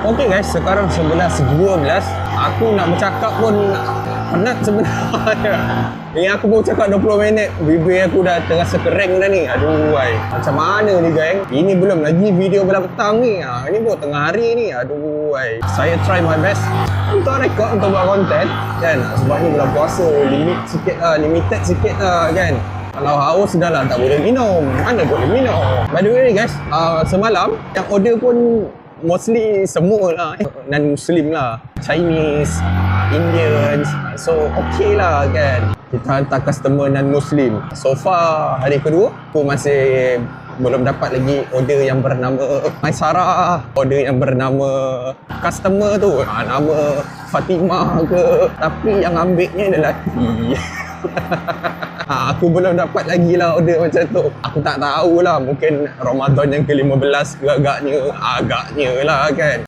Okay guys, sekarang 11.12 Aku nak bercakap pun penat sebenarnya. Ni aku baru cakap 20 minit Bibir aku dah terasa kering dah ni. Aduh ay. Macam mana ni geng? Ini belum lagi video belah petang ni. Ha, Ini baru tengah hari ni. Aduh ay. Saya try my best Untuk rekod untuk buat konten kan? Sebab ni bulan puasa Limit sikit lah Limited sikit lah kan? Kalau haus dah lah tak boleh minum. Mana boleh minum? By the way guys uh, Semalam Yang order pun Mostly semua lah Non-Muslim lah Chinese Indians. So okay lah kan. Kita hantar customer non-Muslim. So far Hari kedua Aku masih belum dapat lagi order yang bernama Maisara Order yang bernama Customer tu. Ha, Nama Fatimah ke. Tapi yang ambilnya lelaki ha, aku belum dapat lagi lah order macam tu. Aku tak tahu lah mungkin Ramadan yang ke-15 agaknya agaknya lah kan